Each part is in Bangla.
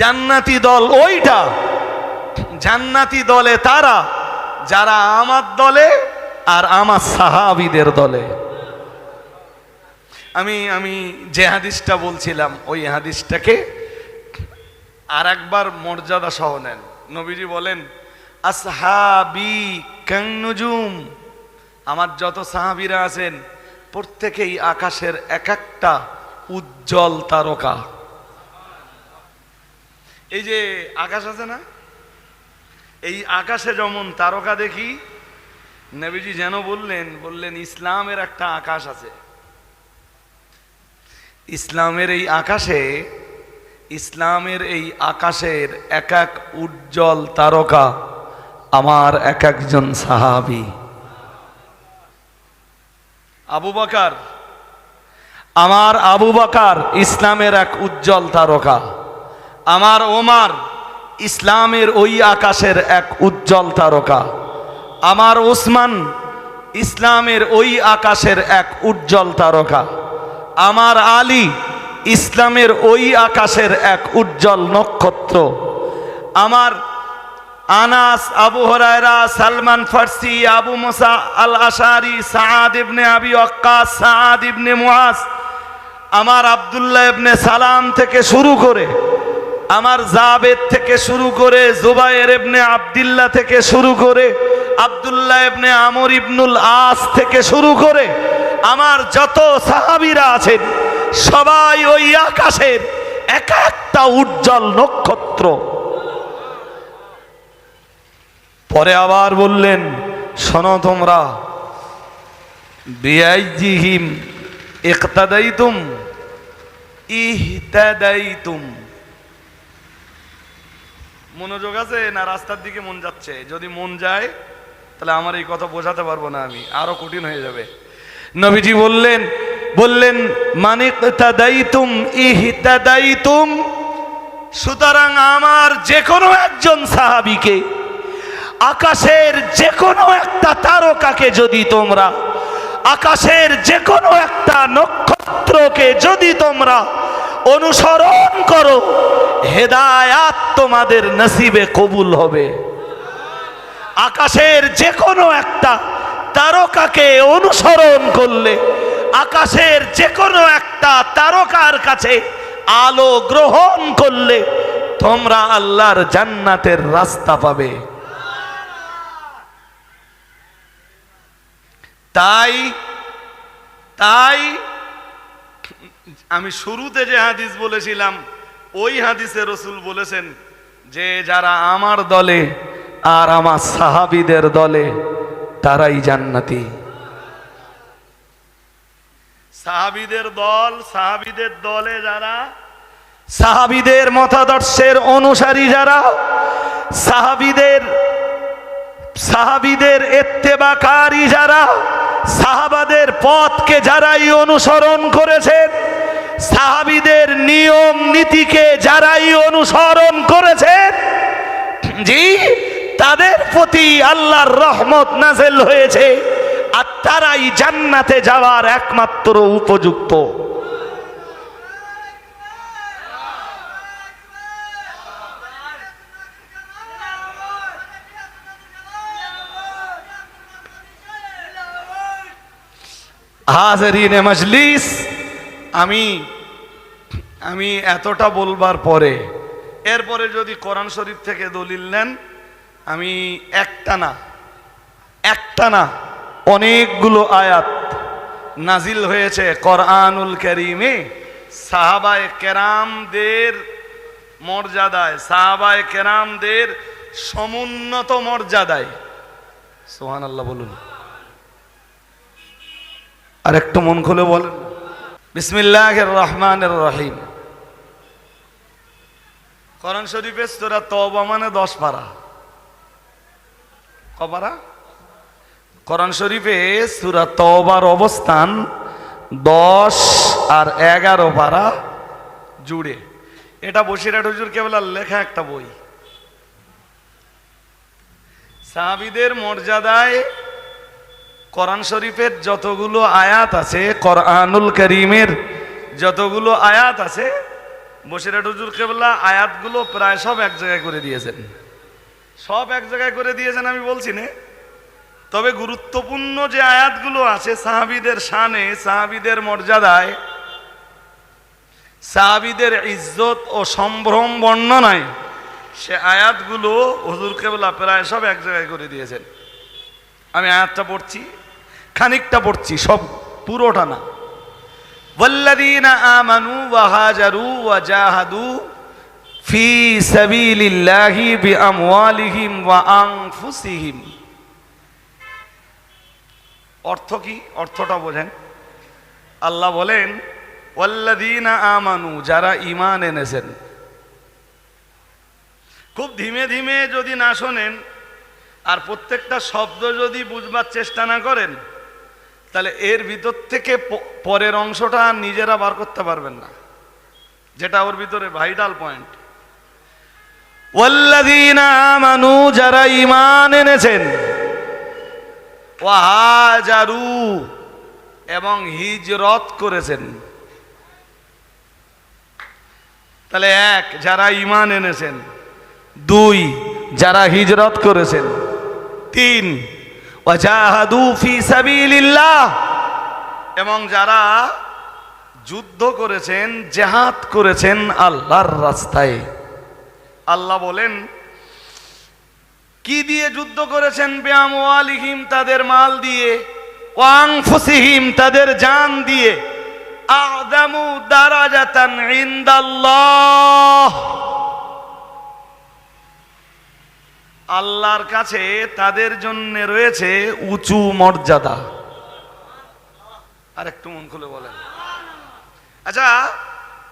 জান্নাতি দল ওইটা। জান্নাতি দলে তারা, যারা আমার দলে আর আমার সাহাবিদের দলে। আমি আমি যে হাদিসটা বলছিলাম, ওই হাদিসটাকে আর একবার মর্যাদা সহ নেন। নবীজি বলেন, আসহাবি কান্নুজুম আমার যত সাহাবিরা আছেন, প্রত্যেকেই আকাশের এক একটা উজ্জ্বল তারকা। এই যে আকাশ আছে না? এই আকাশে যেমন তারকা দেখি, নবীজি যেন বললেন বললেন, ইসলামের একটা আকাশ আছে। ইসলামের এই আকাশে, ইসলামের এই আকাশের এক এক উজ্জ্বল তারকা আমার এক একজন সাহাবি। আবু বকার, আমার আবু বকার ইসলামের এক উজ্জ্বল তারকা। আমার ওমার ইসলামের ওই আকাশের এক উজ্জ্বল তারকা। আমার ওসমান ইসলামের ওই আকাশের এক উজ্জ্বল তারকা। আমার আলী ইসলামের ওই আকাশের এক উজ্জ্বল নক্ষত্র। আমার আনাস, আবু হরায়রা, সালমান ফার্সি, আবু মোসা আল আশারি সাদ ইবনে আবি ওয়াক্কাস সাদ ইবনে মুআজ। আমার আব্দুল্লাহ ইবনে সালাম থেকে শুরু করে আমার জাবেদ থেকে শুরু করে জুবায়ের ইবনে আব্দুল্লাহ থেকে শুরু করে আব্দুল্লাহ ইবনে আমর ইবনুল আস থেকে শুরু করে আমার যত সাহাবীরা আছেন, সবাই ওই আকাশের এক একটা উজ্জ্বল নক্ষত্র। পরে আবার বললেন, শোনো তোমরা, বিআইজিহিম ইকতাদাইতুম, ইহতাদাইতুম। মনোযোগ আছে না রাস্তার দিকে মন যাচ্ছে? যদি মন যায়, তাহলে আমার এই কথা বোঝাতে পারব না আমি। আরও কঠিন হয়ে যাবে। নবীজি বললেন বললেন মানিক তাদাইতুম ইহতাদাইতুম সুতরাং আমার যে কোনো একজন সাহাবিকে, আকাশের যে কোনো একটা তারকাকে যদি তোমরা, আকাশের যে কোনো একটা নক্ষত্রকে যদি তোমরা অনুসরণ করো। হেদায়াত তোমাদের নসিবে কবুল হবে। আকাশের যে কোনো একটা তারকাকে অনুসরণ করলে, আকাশের যে কোনো একটা তারকার কাছে আলো গ্রহণ করলে, তোমরা আল্লাহর জান্নাতের রাস্তা পাবে। তাই তাই আমি শুরুতে যে হাদিস বলেছিলাম ওই হাদিসে রসুল বলেছেন যে যারা আমার দলে আর আমার সাহাবিদের দলে তারাই জান্নাতি। সাহাবিদের দল সাহাবিদের দলে যারা সাহাবিদের মতাদর্শের অনুসারী যারা সাহাবিদের সাহাবিদের এত্তেবাকারী যারা সাহাবাদের পথকে যারাই অনুসরণ করেছেন সাহাবিদের নিয়ম নীতিকে যারাই অনুসরণ করেছেন জি, তাদের প্রতি আল্লাহর রহমত নাজেল হয়েছে, আর তারাই জান্নাতে যাওয়ার একমাত্র উপযুক্ত। হাজারিনে মজলিস, আমি আমি এতটা বলবার পরে, এরপরে যদি কোরআন শরীফ থেকে দলিল নেন, আমি একটা না একটা না, অনেকগুলো আয়াত নাজিল হয়েছে কোরআনুল করিমে। সাহাবায় কেরামদের মর্যাদায়, সাহাবায় কেরামদের সমুন্নত মর্যাদায়। সোহান আল্লাহ বলুন। আর একটু মন খুলে বলেন। বিসমিল্লাহ রহমানের রহিম। কোরআন শরীফের তোরা তবা মানে দশ পারা। কপারা কোরআন শরীফে সুরা তবার অবস্থান দশ আর এগারো পারা জুড়ে। এটা বসিরহাট হুজুর কেবল লেখা একটা বই। সাহাবিদের মর্যাদায় কোরআন শরীফের যতগুলো আয়াত আছে, কোরআনুল করিমের যতগুলো আয়াত আছে বসিরাট হুজুর কেবলা আয়াতগুলো প্রায় সব এক জায়গায় করে দিয়েছেন। সব এক জায়গায় করে দিয়েছেন আমি বলছি না। তবে গুরুত্বপূর্ণ যে আয়াতগুলো আছে সাহাবিদের শানে, সাহাবিদের মর্যাদায়, সাহাবিদের ইজ্জত ও সম্ভ্রম বর্ণনায় সে আয়াতগুলো হুজুর কেবলা প্রায় সব এক জায়গায় করে দিয়েছেন। আমি আয়াতটা পড়ছি, খানিকটা পড়ছি, সব পুরোটা না। والذين آمنوا وهاجروا وجاهدوا في سبيل الله بأموالهم وأنفسهم অর্থ কি অর্থটা বোঝেন আল্লাহ বলেন ওয়াল্লাদিনা আমানু যারা ইমান এনেছেন খুব ধীমে ধীমে যদি না শোনেন আর প্রত্যেকটা শব্দ যদি বুঝবার চেষ্টা না করেন তাহলে এর ভিতর থেকে পরের অংশটা নিজেরা বার করতে পারবেন না। যেটা ওর ভিতরে ভাইটাল পয়েন্ট ওয়াল্লাযীনা আমানু, যারা ঈমান এনেছেন, ওয়াহাজারু, এবং হিজরত করেছেন। তাহলে এক, যারা ঈমান এনেছেন। দুই, যারা হিজরত করেছেন। তিন এবং যারা যুদ্ধ করেছেন, জেহাদ করেছেন আল্লাহর রাস্তায়। আল্লাহ বলেন, কি দিয়ে যুদ্ধ করেছেন বেআমওয়ালিহিম তাদের মাল দিয়ে, ওয়াংফুসিহিম তাদের জান দিয়ে? আদামু দারাজাতান ইনদাল্লাহ। আল্লাহর কাছে তাদের জন্য রয়েছে উঁচু মর্যাদা। আর একটু মন খুলে বলেন। আচ্ছা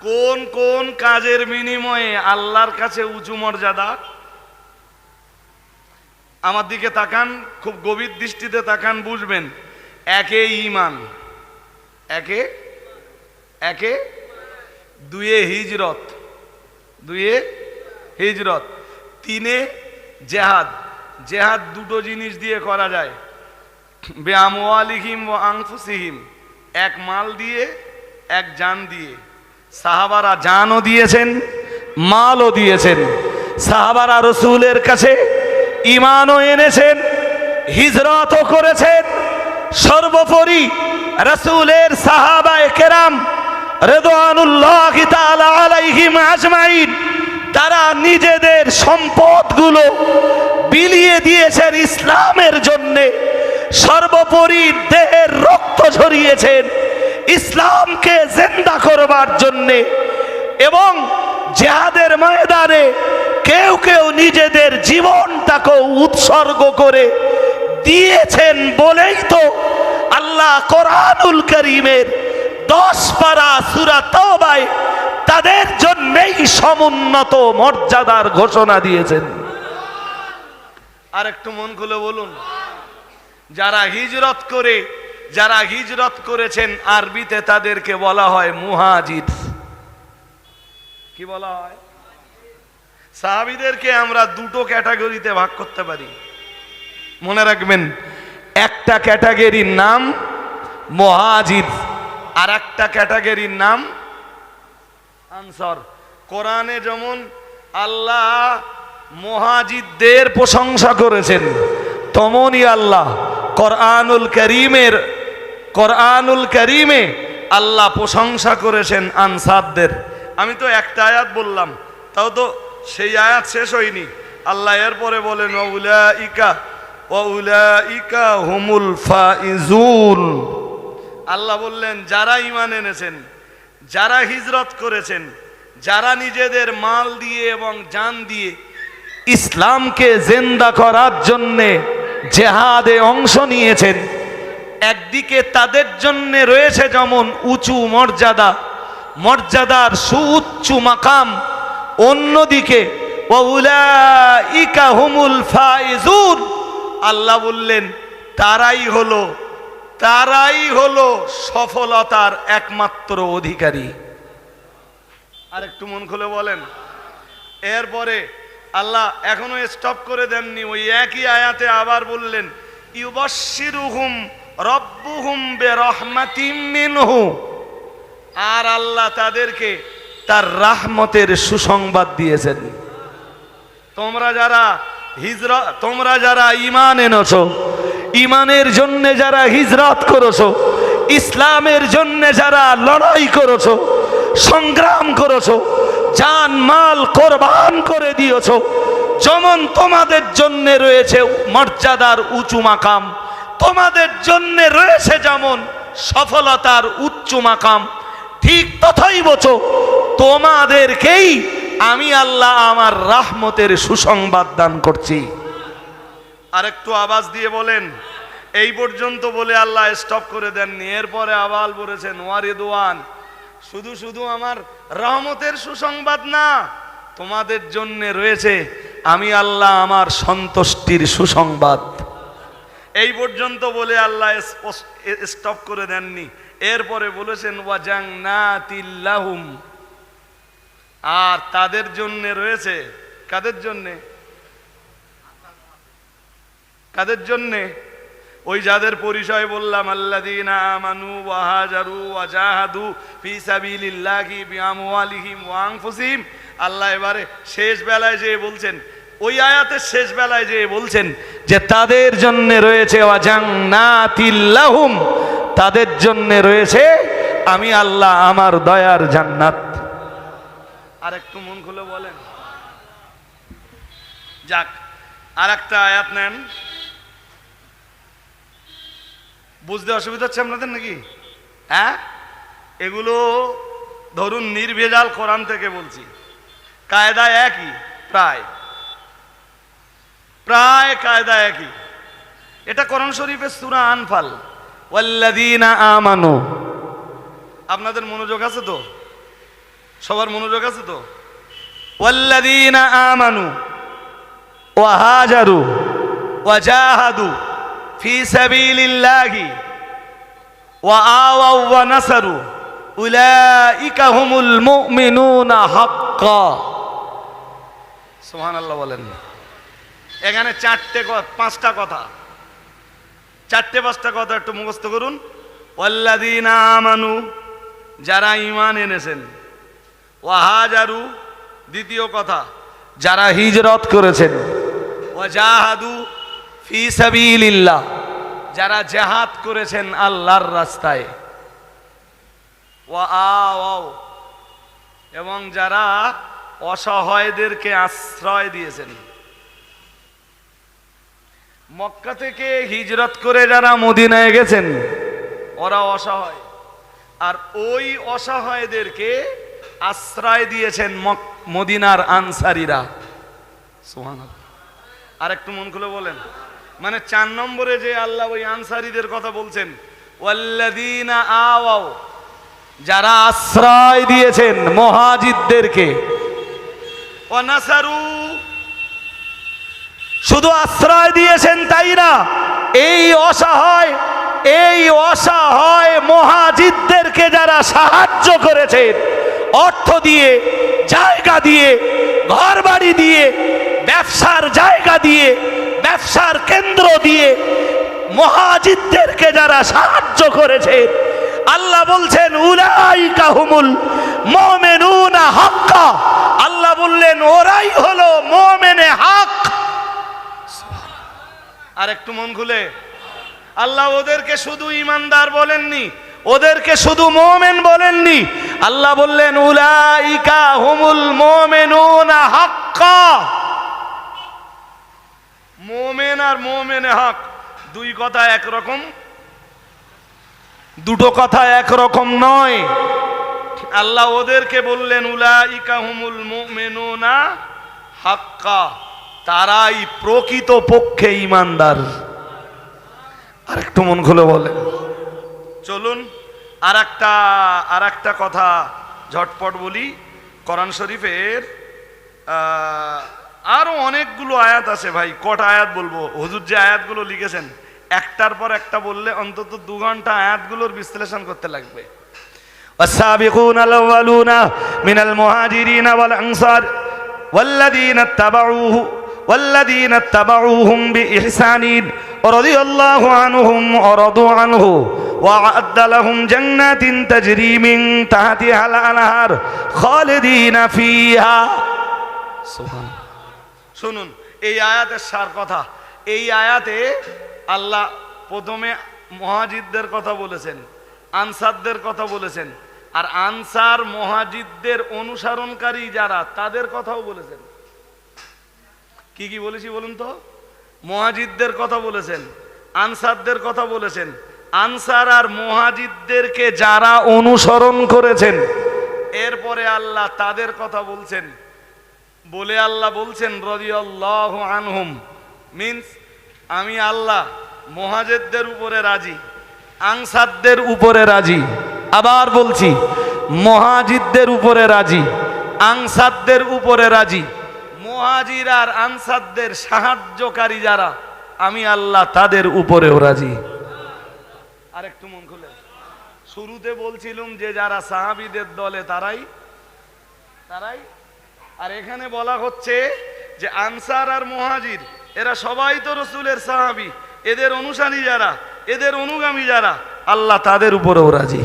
কোন কোন কাজের বিনিময়ে আল্লাহর কাছে উঁচু মর্যাদা? আমার দিকে তাকান, খুব গভীর দৃষ্টিতে তাকান, বুঝবেন। একে ইমান একে একে, দুয়ে হিজরত দুয়ে হিজরত, তিনে জেহাদ জেহাদ দুটো জিনিস দিয়ে করা যায়। বেআমওয়ালিহিম ও আংফুসিহিম এক মাল দিয়ে, এক জান দিয়ে। সাহাবারা জানও দিয়েছেন, মালও দিয়েছেন। সাহাবারা রসুলের কাছে ইমানও এনেছেন, হিজরতও করেছেন। সর্বোপরি রসুলের সাহাবায়ে কেরাম রেদানুল্লাহ আলাইহিম আজমাইন। তারা নিজেদের সম্পদগুলো বিলিয়ে দিয়েছেন ইসলামের জন্যে। সর্বোপরি দেহের রক্ত ঝরিয়েছেন ইসলামকে জেন্দা করবার জন্যে। এবং জেহাদের ময়দানে কেউ কেউ নিজেদের জীবনটাকে উৎসর্গ করে দিয়েছেন বলেই তো আল্লাহ কোরআনুল করিমের দশ পারা সুরা তওবায় তাদের জন্যেই সমুন্নত মর্যাদার ঘোষণা দিয়েছেন। আর একটু মন খুলে বলুন, যারা হিজরত করে, যারা হিজরত করেছেন, আরবিতে তাদেরকে বলা হয় মুহাজির। কি বলা হয়? সাহাবিদেরকে আমরা দুটো ক্যাটাগরিতে ভাগ করতে পারি। মনে রাখবেন, একটা ক্যাটাগরির নাম মহাজির। আর একটা ক্যাটাগরির নাম আনসার। কোরআনে যেমন আল্লাহ মহাজিদদের প্রশংসা করেছেন তমনই আল্লাহ কোরআনুল করিমের, কোরআনুল করিমে আল্লাহ প্রশংসা করেছেন আনসারদের। আমি তো একটা আয়াত বললাম, তাও তো সেই আয়াত শেষ হয়নি। আল্লাহ এরপরে বলেন ওউলা ইকা ওউলা ইকা হুমুল ফাইজুন। আল্লাহ বললেন, যারা ইমান এনেছেন, যারা হিজরত করেছেন, যারা নিজেদের মাল দিয়ে এবং জান দিয়ে ইসলামকে জেন্দা করার জন্যে জেহাদে অংশ নিয়েছেন, একদিকে তাদের জন্য রয়েছে যেমন উঁচু মর্যাদা, মর্যাদার সুউচ্চ মাকাম, অন্যদিকে আল্লাহ বললেন, তারাই হলো তারাই হলো সফলতার একমাত্র অধিকারী। আর একটু মন খুলে বলেন। এরপরে আল্লাহ এখনও স্টপ করে দেননি। ওই একই আয়াতে আবার বললেন ইউবাশিরুহুম রব্বুহুম বেরহমাতিম মিনহু। আর আল্লাহ তাদেরকে তার রাহমতের সুসংবাদ দিয়েছেন। তোমরা যারা হিজরা তোমরা যারা ইমান এনেছো ইমানের জন্য যারা হিজরত করেছ, ইসলামের জন্য যারা লড়াই করেছ, সংগ্রাম করেছ, জান মাল কোরবান করে দিয়েছ, যেমন তোমাদের জন্য রয়েছে মর্যাদার উঁচু মাকাম, তোমাদের জন্য রয়েছে যেমন সফলতার উচ্চ মাকাম, ঠিক তথাই বছো তোমাদেরকেই আমি আল্লাহ আমার রাহমতের সুসংবাদ দান করছি। আর একটু আওয়াজ দিয়ে বলেন, এই পর্যন্ত বলে আল্লাহ স্টপ করে দেননি। এরপরে আবার বলেছেন, ওয়ারিদওয়ান, শুধু শুধু আমার রহমতের সুসংবাদ না, তোমাদের জন্য রয়েছে, আমি আল্লাহ আমার সন্তুষ্টির সুসংবাদ। এই পর্যন্ত বলে আল্লাহ স্টপ করে দেননি। এরপরে বলেছেন ওয়াজাং না তিল্লাহুম আর তাদের জন্য রয়েছে, কাদের জন্যে? কাদের জন্যে? ওই যাদের পরিচয় বললাম, আল্লাযীনা আমানু ওয়া হাজারু ওয়া জাহাদু ফি সাবিলিল্লাহি বিআমওয়ালিহিম ওয়া আনফুসিহিম। আল্লাহ এবারে শেষ বেলায় যে বলছেন, ওই আয়াতের শেষ বেলায় যে বলছেন যে, তাদের জন্য রয়েছে ওয়াজান্নাতিল্লাহুম তাদের জন্য রয়েছে, আমি আল্লাহ আমার দয়ার জান্নাত। আর একটু মন খুলে বলেন। যাক আর আয়াত নেন। বুঝতে অসুবিধা হচ্ছে আপনাদের নাকি? হ্যাঁ? এগুলো ধরুন নির্ভেজাল কোরআন থেকে বলছি। কায়দা একই, প্রায়। প্রায় কায়দা একই। এটা কোরআন শরীফের সুরা আনফাল। ওয়াল্লাযীনা আমানু। আপনাদের মনোযোগ আছে তো? সবার মনোযোগ আছে তো? ওয়াল্লাযীনা আমানু। ওয়া হাজারু ওয়া জাহাদু ফি সাবিলিল্লাহি ওয়া আওয়াও ওয়া নাসারু উলাইকা হুমুল মুমিনুনা হাক্কা। সুবহানাল্লাহ বলেন। এখানে চারটে পাঁচটা কথা। চারটে পাঁচটা কথা একটু মুখস্থ করুন। ওয়াল্লাযীনা আমানু, যারা ঈমান এনেছেন। ওয়াহাজারু দ্বিতীয় কথা, যারা হিজরত করেছেন। ওয়াজাহাদু ফি যারা জাহাদ করেছেন আল্লাহর রাস্তায়। এবং যারা অসহায়দেরকে আশ্রয় দিয়েছেন। মক্কা থেকে হিজরত করে যারা মদিনায় গেছেন, ওরা অসহায়। আর ওই অসহায়দেরকে আশ্রয় দিয়েছেন মদিনার আনসারিরা। আর একটু মন খুলে বলেন। মানে চার নম্বরে যে আল্লাহ ওই আনসারিদের কথা বলছেন যারা আশ্রয় দিয়েছেন মহাজিদদেরকে, ওয়ানাসারু, শুধু আশ্রয় দিয়েছেন তাই না, এই অসহায় এই অসহায় মহাজিদদেরকে যারা সাহায্য করেছেন, অর্থ দিয়ে, জায়গা দিয়ে ঘর বাড়ি দিয়ে, ব্যবসার জায়গা দিয়ে ব্যবসার কেন্দ্র দিয়ে মহাজিদদেরকে যারা সাহায্য করেছে, আল্লাহ বলছেন, উলাইকা হুমুল মুমিনুনা হাক্কা। আল্লাহ বললেন, ওরাই হলো মুমিনে হক। আর একটু মন খুলে। আল্লাহ ওদেরকে শুধু ইমানদার বলেননি, ওদেরকে শুধু মোমেন বলেননি। আল্লাহ বললেন, উলাইকা হুমুল মোমেনুনা হাক্কা। মোমেন আর মোমেনে হক, দুই কথা একরকম, দুটো কথা একরকম নয়। আল্লাহ ওদেরকে বললেন, উলাইকা হুমুল হাক্কা, তারাই প্রকৃত পক্ষে ইমানদার আর একটু মন খুলে বলেন। চলুন আর একটা আর একটা কথা ঝটপট বলি। কোরআন শরীফের আহ, আরো অনেকগুলো আয়াত আছে ভাই কটা আয়াত বলবো হুজুর যে আয়াতগুলো লিখেছেন একটার পর একটা বললে অন্তত দু ঘন্টা আয়াতগুলোর বিশ্লেষণ করতে লাগবে والسابقون الأولون من المهاجرين والأنصار والذين اتبعوه والذين اتبعوهم بإحسان رضي الله عنهم ورضوا عنه وأعد لهم جنات تجري من تحتها الأنهار خالدين فيها শুনুন, এই আয়াতের সার কথা। এই আয়াতে আল্লাহ প্রথমে মহাজিদদের কথা বলেছেন, আনসারদের কথা বলেছেন, আর আনসার মহাজিদদের অনুসরণকারী যারা, তাদের কথাও বলেছেন। কি কি বলেছি বলুন তো? মহাজিদদের কথা বলেছেন, আনসারদের কথা বলেছেন, আনসার আর মহাজিদদেরকে যারা অনুসরণ করেছেন, এরপরে আল্লাহ তাদের কথা বলছেন। বলে আল্লাহ বলছেন, রদিয়াল্লাহু আনহুম। মিন্স আমি আল্লাহ মহাজেদদের উপরে রাজি, আনসারদের উপরে রাজি, আবার বলছি, মহাজিদদের উপরে রাজি, আনসারদের উপরে রাজি, মহাজির আর আনসারদের সাহায্যকারী যারা, আমি আল্লাহ তাদের উপরেও রাজি। আর একটু মন খুলে। শুরুতে বলছিলাম যে যারা সাহাবিদের দলে, তারাই তারাই আর এখানে বলা হচ্ছে যে আনসার আর মহাজির, এরা সবাই তো রসুলের সাহাবি। এদের অনুসারী যারা, এদের অনুগামী যারা, আল্লাহ তাদের উপরেও রাজি।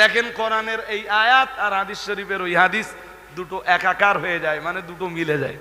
দেখেন কোরআনের এই আয়াত আর হাদিস শরীফের ওই হাদিস দুটো একাকার হয়ে যায় মানে দুটো মিলে যায়।